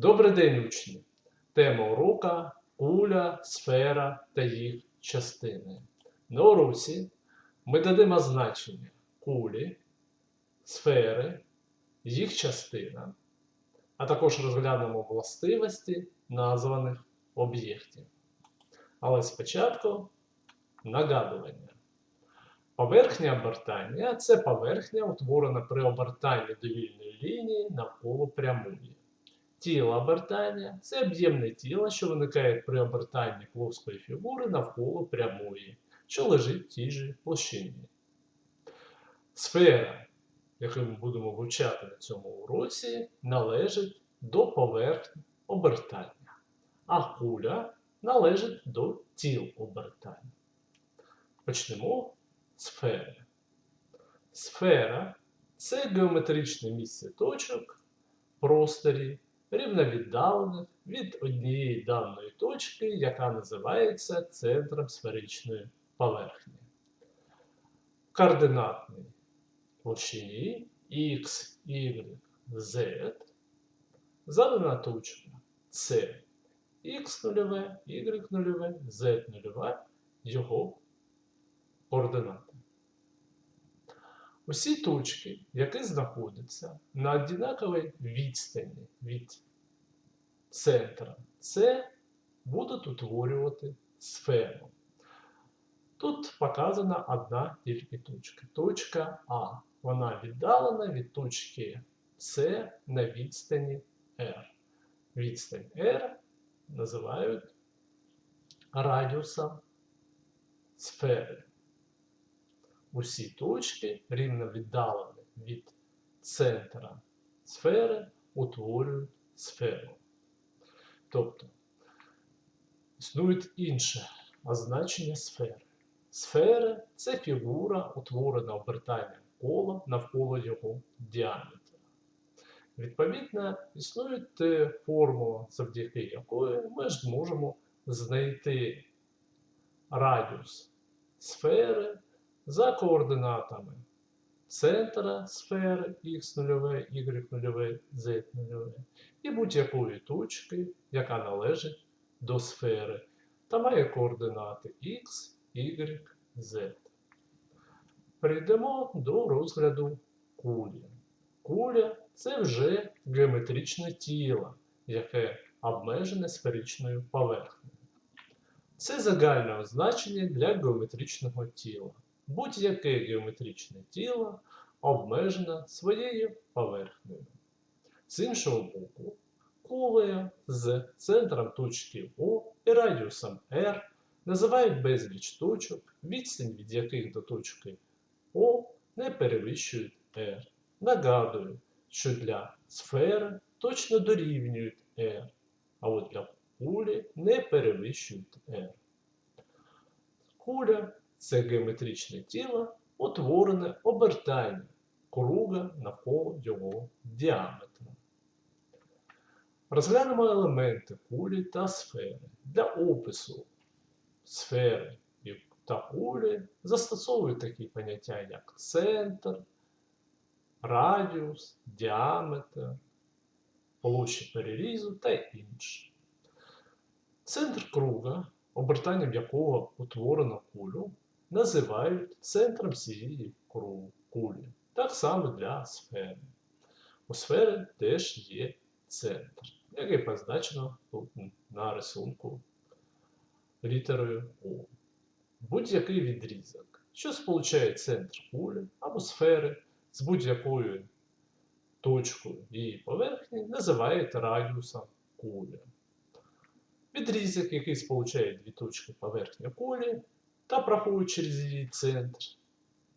Добрий день, учні! Тема урока куля, сфера та їх частини. На уроці ми дадимо значення кулі, сфери, їх частина, а також розглянемо властивості названих об'єктів. Але спочатку нагадування. Поверхня обертання це поверхня, утворена при обертанні довільної лінії навколо прямої. Тіло обертання це об'ємне тіло, що виникає при обертанні плоскої фігури навколо прямої, що лежить в тій же площині. Сфера, яку ми будемо вивчати на цьому уроці, належить до поверхні обертання, а куля належить до тіл обертання. Почнемо з сфери. Сфера це геометричне місце точок в просторі, рівновіддалених від однієї даної точки, яка називається центром сферичної поверхні. В координатній площині X, Y, Z задана точка С X нульове, Y нульове, Z нульове, його координати. Усі точки, які знаходяться на однаковій відстані від центра, це будуть утворювати сферу. Тут показана одна тільки точка. Точка А. Вона віддалена від точки С на відстані R. Відстань R називають радіусом сфери. Усі точки рівно віддалені від центра сфери утворюють сферу. Тобто існує інше означення сфери. Сфера це фігура, утворена обертанням кола навколо його діаметра. Відповідно, існує формула, завдяки якої ми ж зможемо знайти радіус сфери за координатами центра сфери x0, y0, z0 і будь-якої точки, яка належить до сфери, та має координати x, y, z. Перейдемо до розгляду кулі. Куля це вже геометричне тіло, яке обмежене сферичною поверхнею. Це загальне означення для геометричного тіла. Будь-яке геометричне тіло обмежено своєю поверхнею. З іншого боку, кулею з центром точки О і радіусом R називають безліч точок, відстань від яких до точки О не перевищують R. Нагадую, що для сфери точно дорівнюють R, а от для кулі не перевищують R. Куля це геометричне тіло, утворене обертанням круга навколо його діаметра. Розглянемо елементи кулі та сфери. Для опису сфери та кулі застосовують такі поняття, як центр, радіус, діаметр, площа перерізу та інше. Центр круга, обертанням якого утворено кулю, називають центром всієї кулі. Так само для сфери. У сфери теж є центр, який позначено на рисунку літерою О. Будь-який відрізок, що сполучає центр кулі або сфери з будь-якою точкою її поверхні, називають радіусом кулі. Відрізок, який сполучає дві точки поверхні кулі та проходить через її центр,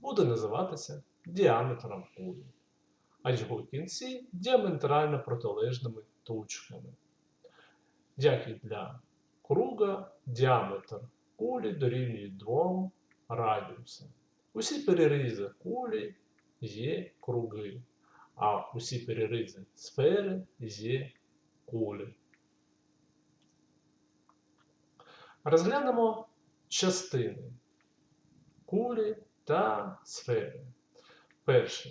буде називатися діаметром кулі, а його кінці діаметрально протилежними точками. Як і для круга, діаметр кулі дорівнює двом радіусам. Усі перерізи кулі є круги, а усі переризи сфери є кулі. Розглянемо частини кулі та сфери. Перша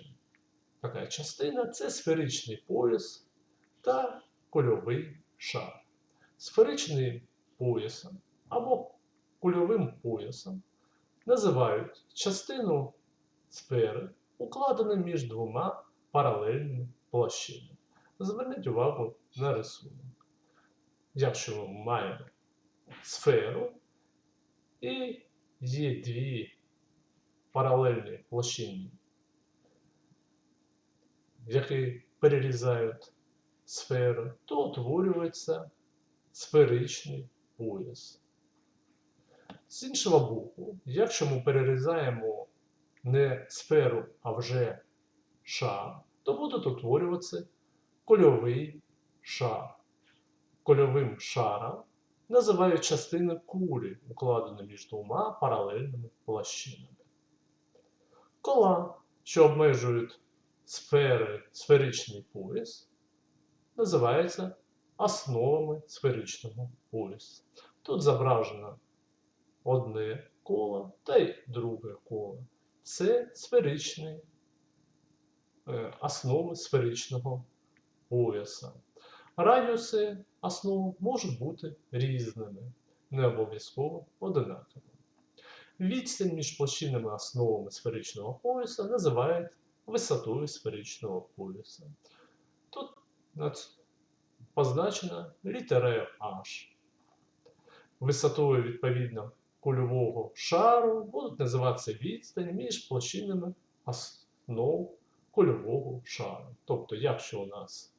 така частина це сферичний пояс та кульовий шар. Сферичним поясом або кульовим поясом називають частину сфери, укладену між двома паралельними площинами. Зверніть увагу на рисунок. Якщо ми маємо сферу і є дві паралельні площини, які перерізають сферу, то утворюється сферичний пояс. З іншого боку, якщо ми перерізаємо не сферу, а вже шар, то буде утворюватися кольовий шар. Кольовим шаром називають частини кулі, укладені між двома паралельними площинами. Кола, що обмежують сфери, сферичний пояс, називаються основами сферичного поясу. Тут зображено одне коло та й друге коло. Це сферичні е, основи сферичного пояса. Радіуси основ можуть бути різними, не обов'язково одинаковими. Відстань між площинними основами сферичного пояса називають висотою сферичного пояса. Тут позначена літерою H. Висотою відповідно кульового шару будуть називатися відстань між площинами основ кульового шару. Тобто, якщо у нас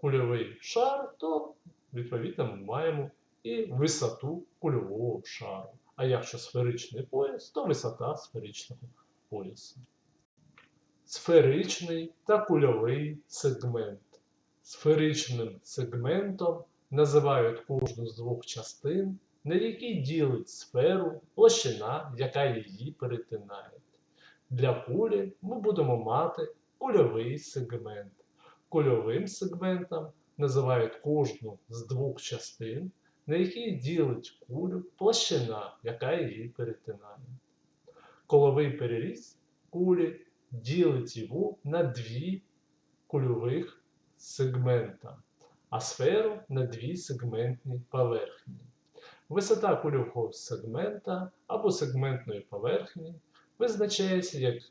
кульовий шар, то відповідно ми маємо і висоту кульового шару. А якщо сферичний пояс, то висота сферичного поясу. Сферичний та кульовий сегмент. Сферичним сегментом називають кожну з двох частин, на якій ділить сферу площина, яка її перетинає. Для кулі ми будемо мати кульовий сегмент. Кульовим сегментом називають кожну з двох частин, на якій ділить кулю площина, яка її перетинає. Коловий переріз кулі ділить його на дві кульових сегмента, а сферу на дві сегментні поверхні. Висота кульового сегмента або сегментної поверхні визначається як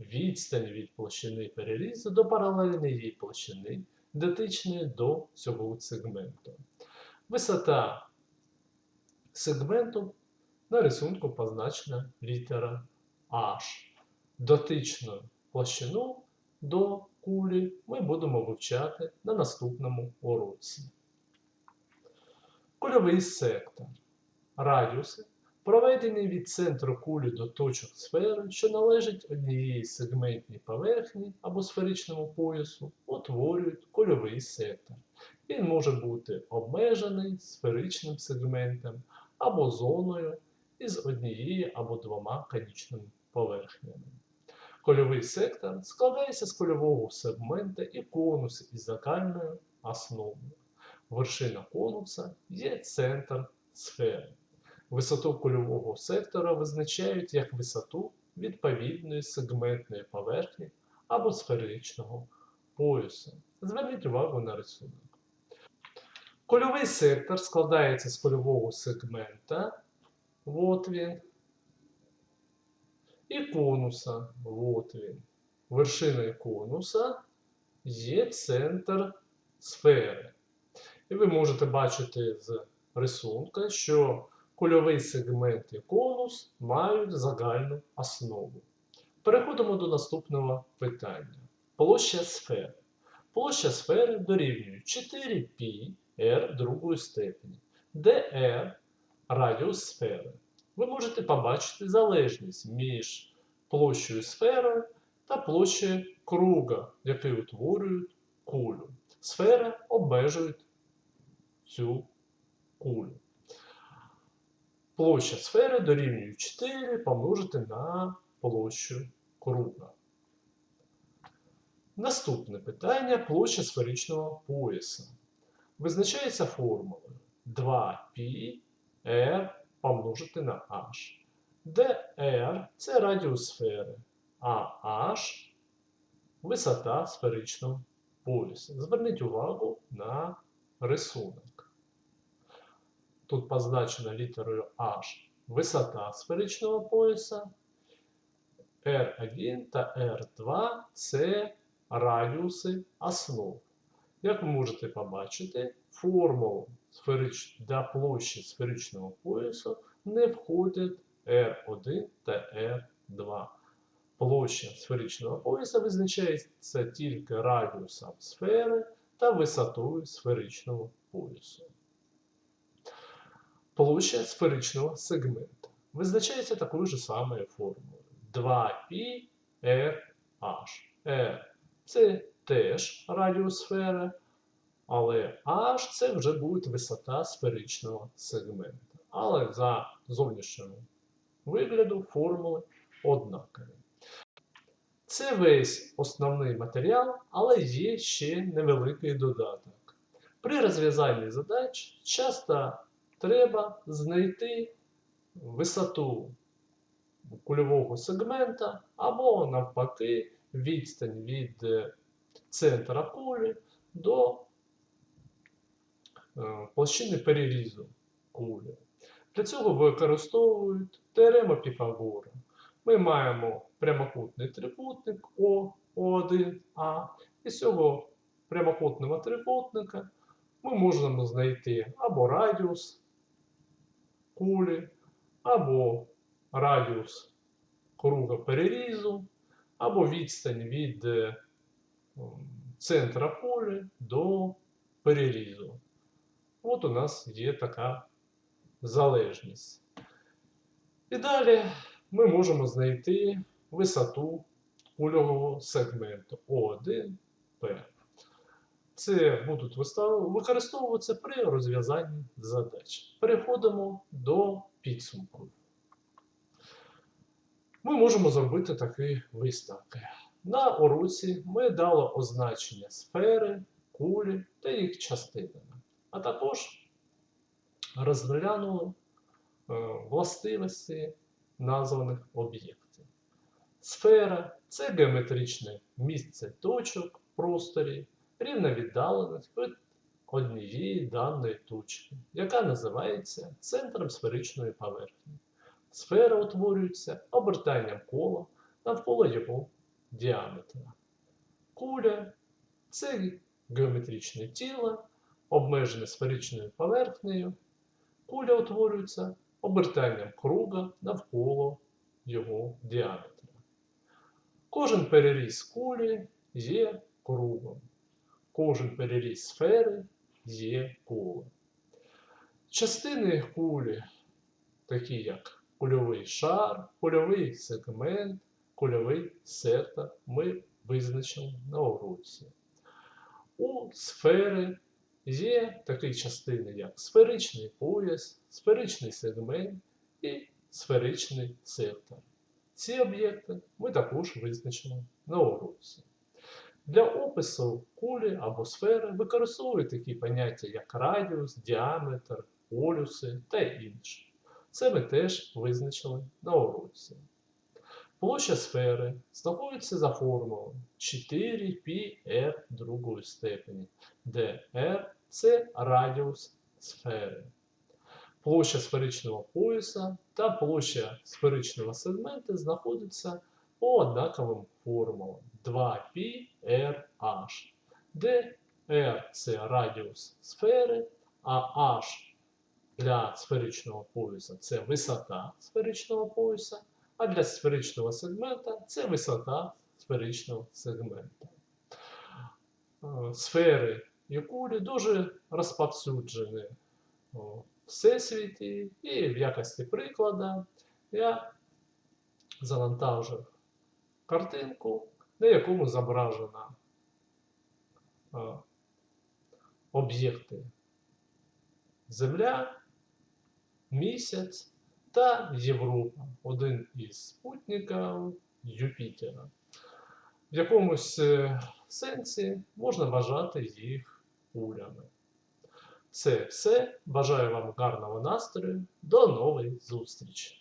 відстань від площини перерізу до паралельної площини, дотичної до цього сегменту. Висота сегменту на рисунку позначена літера H. Дотичну площину до кулі ми будемо вивчати на наступному уроці. Кульовий сектор. Радіуси, проведені від центру кулі до точок сфери, що належать однієї сегментній поверхні або сферичному поясу, утворюють кульовий сектор. Він може бути обмежений сферичним сегментом або зоною із однією або двома конічними поверхнями. Кольовий сектор складається з кольового сегмента і конуса із закальною основою. Вершина конуса є центр сфери. Висоту кольового сектора визначають як висоту відповідної сегментної поверхні або сферичного поясу. Зверніть увагу на рисунок. Кольовий сектор складається з кольового сегмента, от він, і конуса, от він. Вершиною конуса є центр сфери. І ви можете бачити з рисунка, що кульовий сегмент і конус мають загальну основу. Переходимо до наступного питання. Площа сфери. Площа сфери дорівнює 4π r другої степені, де r радіус сфери. Ви можете побачити залежність між площею сфери та площею круга, який утворюють кулю. Сфера обмежує цю кулю. Площа сфери дорівнює 4 помножити на площу круга. Наступне питання площа сферичного пояса. Визначається формулою 2π r помножити на h, де r це радіус сфери, а h висота сферичного пояса. Зверніть увагу на рисунок. Тут позначена літерою H висота сферичного пояса. R1 та R2 це радіуси основ. Як ви можете побачити, формулу для площі сферичного поясу не входять R1 та R2. Площа сферичного пояса визначається тільки радіусом сфери та висотою сферичного поясу. Площа сферичного сегмента визначається такою ж самою формулою 2π RH. R це теж радіус сфери, але H це вже буде висота сферичного сегмента. Але за зовнішнього вигляду формули однакові. Це весь основний матеріал, але є ще невеликий додаток. При розв'язанні задач часто треба знайти висоту кульового сегмента або навпаки відстань від е, центра кулі до е, площини перерізу кулі. Для цього використовують теорему Піфагора. Ми маємо прямокутний трикутник О, О1А. І з цього прямокутного трикутника ми можемо знайти або радіус кулі, або радіус круга перерізу, або відстань від е, центра кулі до перерізу. От у нас є така залежність. І далі ми можемо знайти висоту кульового сегменту О1П. Це будуть використовуватися при розв'язанні задач. Переходимо до підсумку. Ми можемо зробити такі виставки. На уроці ми дали означення сфери, кулі та їх частинами, а також розглянули е, властивості названих об'єктів. Сфера це геометричне місце точок в просторі, рівно віддалених від однієї даної точки, яка називається центром сферичної поверхні. Сфера утворюється обертанням кола навколо його діаметра. Куля це геометричне тіло, обмежене сферичною поверхнею. Куля утворюється обертанням круга навколо його діаметра. Кожен переріз кулі є кругом. Кожен переріз сфери є колом. Частини кулі, такі як кульовий шар, кульовий сегмент, кульовий сектор, ми визначили на уроці. У сфери є такі частини, як сферичний пояс, сферичний сегмент і сферичний сектор. Ці об'єкти ми також визначимо на уроці. Для опису кулі або сфери використовують такі поняття, як радіус, діаметр, полюси та інші. Це ми теж визначили на уроці. Площа сфери знаходиться за формулою 4πr другої степені, де r це радіус сфери. Площа сферичного пояса та площа сферичного сегмента знаходяться по однаковим формулам 2πrh, де r це радіус сфери, а h для сферичного пояса це висота сферичного пояса, а для сферичного сегмента це висота сферичного сегмента. Е, Сфери і кулі дуже розповсюджені у всесвіті, і в якості прикладу я завантажив картинку, на якому зображено е, об'єкти Земля, Місяць та Європа, один із спутників Юпітера. В якомусь е, сенсі можна вважати їх кулями. Це все. Бажаю вам гарного настрою. До нової зустрічі!